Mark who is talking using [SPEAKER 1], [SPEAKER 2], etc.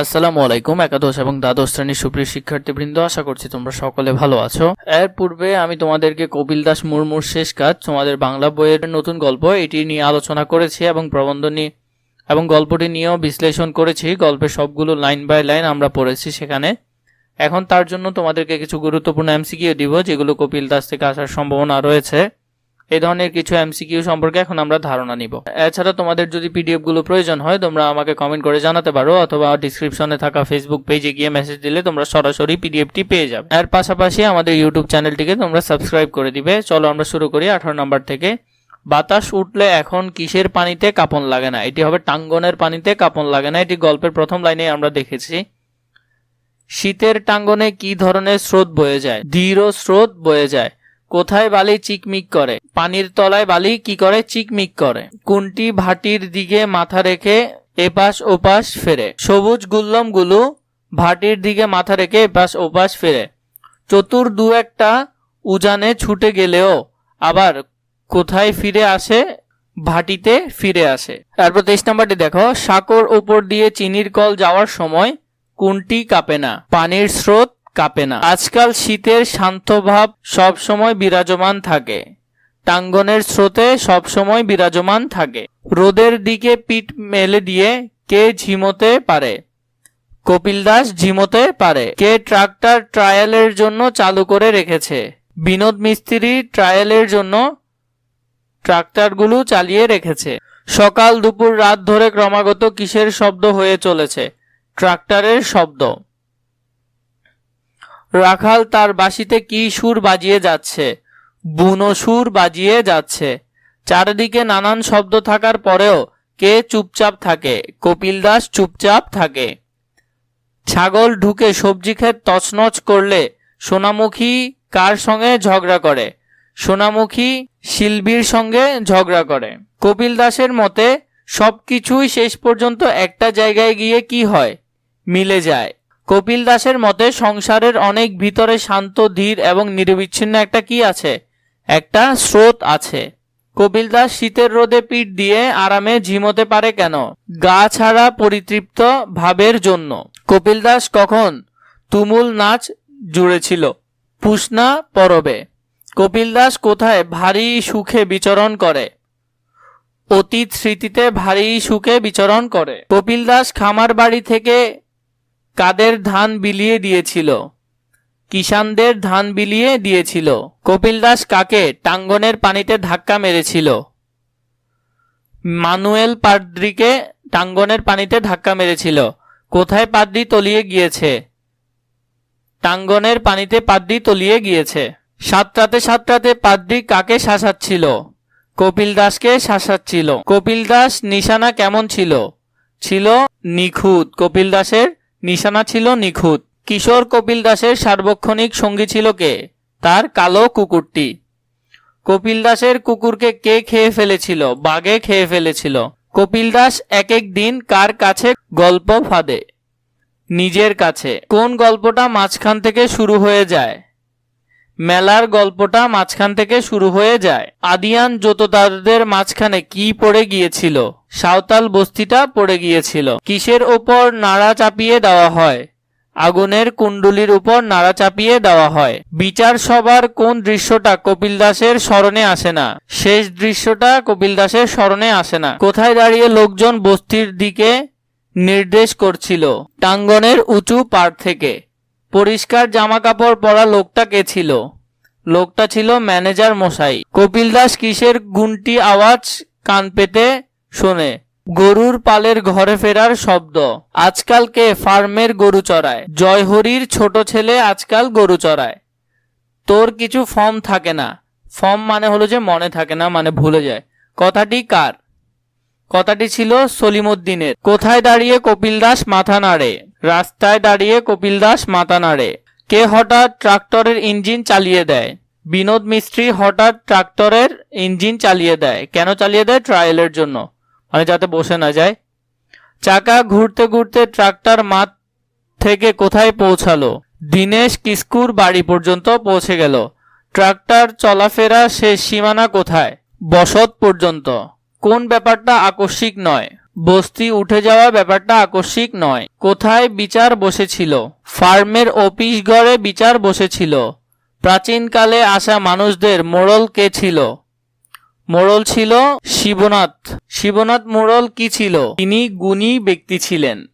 [SPEAKER 1] আসসালামু আলাইকুম, একাদশ এবং দ্বাদশ শ্রেণির সুপ্রিয় শিক্ষার্থীবৃন্দ, আশা করছি তোমরা সকলে ভালো আছো। এর পূর্বে আমি তোমাদেরকে কপিল দাস মুর্মুর শেষ কাজ, তোমাদের বাংলা বইয়ের নতুন গল্প, এটি নিয়ে আলোচনা করেছি এবং প্রবন্ধ নিয়ে এবং গল্পটি নিয়েও বিশ্লেষণ করেছি। গল্পের সবগুলো লাইন বাই লাইন আমরা পড়েছি সেখানে। এখন তার জন্য তোমাদেরকে কিছু গুরুত্বপূর্ণ এমসিকিউ দিব, যেগুলো কপিল দাস থেকে আসার সম্ভাবনা রয়েছে। এই ধরনের কিছু এমসিকিউ সম্পর্কে এখন আমরা ধারণা নিব। এছাড়া তোমাদের যদি পিডিএফগুলো প্রয়োজন হয়, তোমরা আমাকে কমেন্ট করে জানাতে পারো, অথবা ডিসক্রিপশনে থাকা ফেসবুক পেজে গিয়ে মেসেজ দিলে তোমরা সরাসরি পিডিএফটি পেয়ে যাবে। এর পাশাপাশি আমাদের ইউটিউব চ্যানেলটিকে তোমরা সাবস্ক্রাইব করে দিবে। চলো আমরা শুরু করি আঠারো নম্বর থেকে। বাতাস উঠলে এখন কিসের পানিতে কাপন লাগে না? এটি হবে টাঙ্গনের পানিতে কাপন লাগে না। এটি গল্পের প্রথম লাইনে আমরা দেখেছি। শীতের টাঙ্গনে কি ধরনের স্রোত বয়ে যায়? ধীর স্রোত বয়ে যায়। কোথায় বালি চিকমিক করে? পানির তলায় বালি কি করে চিকমিক করে? কোনটি ভাটির দিকে মাথা রেখে এপাশ ওপাশ ফেরে? সবুজ গুল্লমগুলো ভাটির দিকে মাথা রেখে এপাশ ওপাশ ফেরে। চতুর দু একটা উজানে ছুটে গেলেও আবার কোথায় ফিরে আসে? ভাটিতে ফিরে আসে। তারপর তেইশ নাম্বারটি দেখো সাঁকর ওপর দিয়ে চিনির কল যাওয়ার সময় কোনটি কাঁপে না? পানির স্রোত কাঁপে না। আজকাল শীতের শান্ত ভাব সব সময় বিরাজমান থাকে। টাঙ্গনের স্রোতে সব সময় বিরাজমান থাকে। রোদের দিকে পিঠ মেলে দিয়ে কে ঝিমোতে পারে? কপিল দাস ঝিমোতে পারে। কে ট্রাক্টর ট্রায়ালের জন্য চালু করে রেখেছে? বিনোদ মিস্ত্রি ট্রায়ালের জন্য ট্রাক্টরগুলো চালিয়ে রেখেছে। সকাল দুপুর রাত ধরে ক্রমাগত কিসের শব্দ হয়ে চলেছে? ট্রাক্টরের শব্দ। রাখাল তার বাঁশিতে কি সুর বাজিয়ে যাচ্ছে? বুনো সুর বাজিয়ে যাচ্ছে। চারিদিকে নানান শব্দ থাকার পরেও কে চুপচাপ থাকে? কপিল দাস চুপচাপ থাকে। ছাগল ঢুকে সবজি ক্ষেত তছনছ করলে সোনামুখী কার সঙ্গে ঝগড়া করে? সোনামুখী শিল্পীর সঙ্গে ঝগড়া করে। কপিল দাসের মতে, সবকিছুই শেষ পর্যন্ত একটা জায়গায় গিয়ে কি হয়? মিলে যায়। কপিল দাসের মতে, সংসারের অনেক ভিতরে শান্ত, ধীর এবং নিরবিচ্ছিন্ন একটা কি আছে? একটা স্রোত আছে। কপিল দাস শীতের রোদে পিঠ দিয়ে আরামে ঝিমোতে পারে কেন? গা ছাড়া পরিতৃপ্ত ভাবের জন্য। কপিল দাস কখন? তুমুল নাচ জুড়েছিল। পুষ্ণা পরবে। কপিল দাস কোথায়? ভারী সুখে বিচরণ করে। অতীত স্মৃতিতে ভারী সুখে বিচরণ করে। কপিল দাস খামার বাড়ি থেকে কাদের ধান বিলিয়ে দিয়েছিল? কিষানদের ধান বিলিয়ে দিয়েছিল। কপিল দাস কাকে? টাঙ্গনের পানিতে ধাক্কা মেরেছিল। মানুয়েল পাদ্রিকে টাঙ্গনের পানিতে ধাক্কা মেরেছিল। কোথায় পাদ্রি তলিয়ে গিয়েছে? টাঙ্গনের পানিতে পাদ্রি তলিয়ে গিয়েছে। সাতটাতে সাতটাতে পাদ্রি কাকে শাসাচ্ছিল? কপিল দাসকে শাসাচ্ছিল। কপিল দাস নিশানা কেমন ছিল? ছিল নিখুঁত। কপিল দাসের নিশানা ছিল নিখুঁত। কিশোর কপিল দাসের সার্বক্ষণিক সঙ্গী ছিল কে? তার কালো কুকুরটি। কপিল দাসের কুকুরকে কে খেয়ে ফেলেছিল? বাঘে খেয়ে ফেলেছিল। কপিল দাস এক এক দিন কার কাছে গল্প ফাঁদে? নিজের কাছে। কোন গল্পটা মাঝখান থেকে শুরু হয়ে যায়? মেলার গল্পটা মাঝখান থেকে শুরু হয়ে যায়। আদিয়ান জোতদারদের মাঝখানে কি পড়ে গিয়েছিল? সাঁওতাল বস্তিটা পড়ে গিয়েছিল। কিসের ওপর নাড়া চাপিয়ে দেওয়া হয়? আগুনের কুণ্ডুলির উপর নাড়া চাপিয়ে দেওয়া হয়। বিচার সবার কোন দৃশ্যটা কপিল দাসের স্মরণে আসে না? শেষ দৃশ্যটা কপিল দাসের স্মরণে আসে না। কোথায় দাঁড়িয়ে লোকজন বস্তির দিকে নির্দেশ করছিল? টাঙ্গনের উঁচু পাড় থেকে। পরিষ্কার জামা কাপড় পরা লোকটা কে ছিল? লোকটা ছিল ম্যানেজার মশাই। কপিল দাস কিসের গুনটি আওয়াজ কান পেতে শোনে? গরুর পালের ঘরে ফেরার শব্দ। আজকাল কে ফার্মের গরু চড়ায়? জয়হরির ছোট ছেলে আজকাল গরু চড়ায়। তোর কিছু ফর্ম থাকে না। ফর্ম মানে হলো যে মনে থাকে না মানে ভুলে যায়। কথাটি কার? কথাটি ছিল সলিমুদ্দিনের। কোথায় দাঁড়িয়ে কপিল দাস মাথা নাড়ে? রাস্তায় দাঁড়িয়ে কপিল দাস মাথা নাড়ে। কে হঠাৎ ট্রাক্টরের ইঞ্জিন চালিয়ে দেয়? বিনোদ মিস্ত্রি হঠাৎ ট্রাক্টরের ইঞ্জিন চালিয়ে দেয়। কেন চালিয়ে দেয়? ট্রায়ালের জন্য। মানে যাতে বসে না যায়। চাকা ঘুরতে ঘুরতে ট্রাক্টর মাঠ থেকে কোথায় পৌঁছালো? দিনেশ কিস্কুর বাড়ি পর্যন্ত পৌঁছে গেল। ট্রাক্টর চলাফেরা শেষ সীমানা কোথায়? বসত পর্যন্ত। কোন ব্যাপারটা আকস্মিক নয়? বস্তি উঠে যাওয়া ব্যাপারটা আকস্মিক নয়। কোথায় বিচার বসেছিল? ফার্মের অফিস ঘরে বিচার বসেছিল। প্রাচীনকালে আসা মানুষদের মোড়ল কে ছিল? মোড়ল ছিল শিবনাথ। শিবনাথ মোড়ল কি ছিল? তিনি গুণী ব্যক্তি ছিলেন।